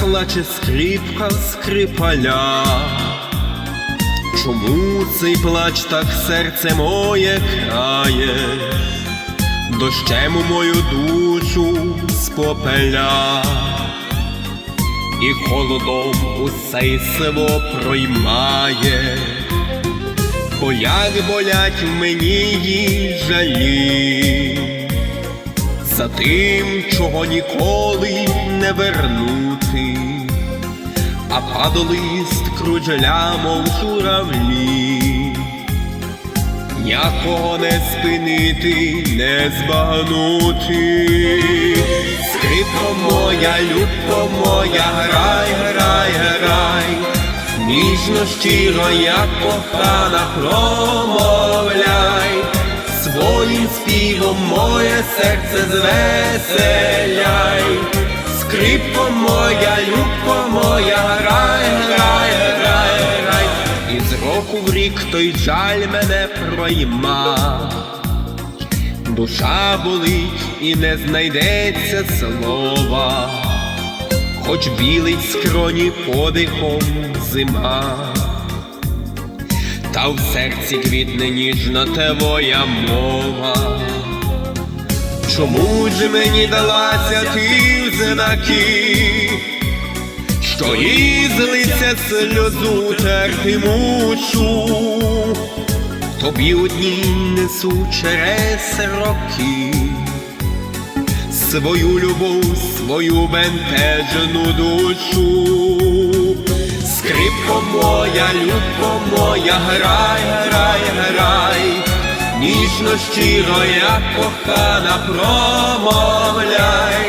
плаче скрипка скрипаля. Чому цей плач так серце моє крає, дощем у мою душу спопеля, і холодом усе село проймає, бо як болять мені її жалі, за тим, чого ніколи не вернути. А падолист кружеля, мов журавлі, Някого не спинити, не збагнути. Скрипко моя, любко моя, грай, грай, грай, ніжно щиро, як кохана, промовляй, своїм співом моє серце звеселяй. Скрипко моя, любко моя, грай, грай, грай, грай, і з року в рік той жаль мене пройма. Душа болить і не знайдеться слова, хоч білить скроні подихом зима, та в серці квітне ніжна твоя мова. Чому ж мені далася ти знаки, що із лиця сльозу терти мушу, тобі одні несу через роки, свою любов, свою бентежну душу. Скрипко моя, любко моя, грай, грай, грай, ніжно щиро, як кохана, промовляй,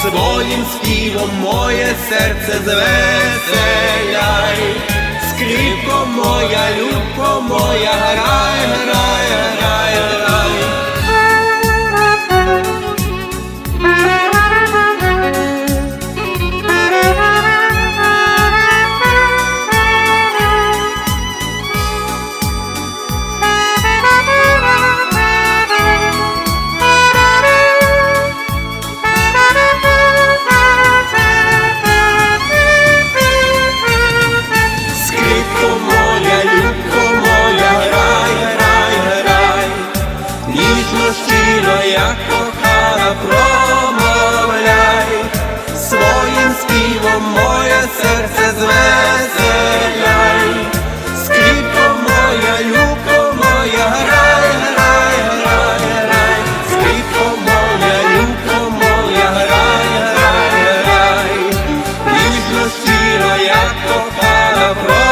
своїм співом моє серце звеселяй, скрипко моя, любко моя, грай, грай, ніжно щиро, як кохана, промовляй, своїм співом моє серце звеселяй, скрипко моя, любко моя, грай, грай, грай, грай, скрипко моя, любко моя, грай, грай, грай, ніжно щиро, як кохана, промовляй,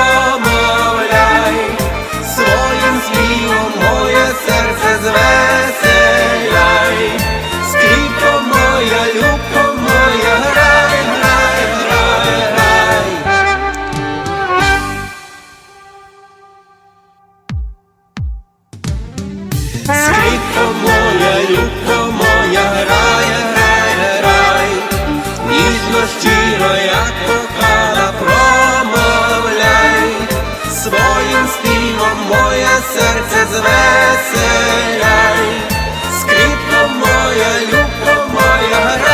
Моя, любко моя, грай, рай, рай, ніжно щиро, як кохана, промовляй, своїм співом моє серце звеселяй, скрипко моя, любко моя, рай.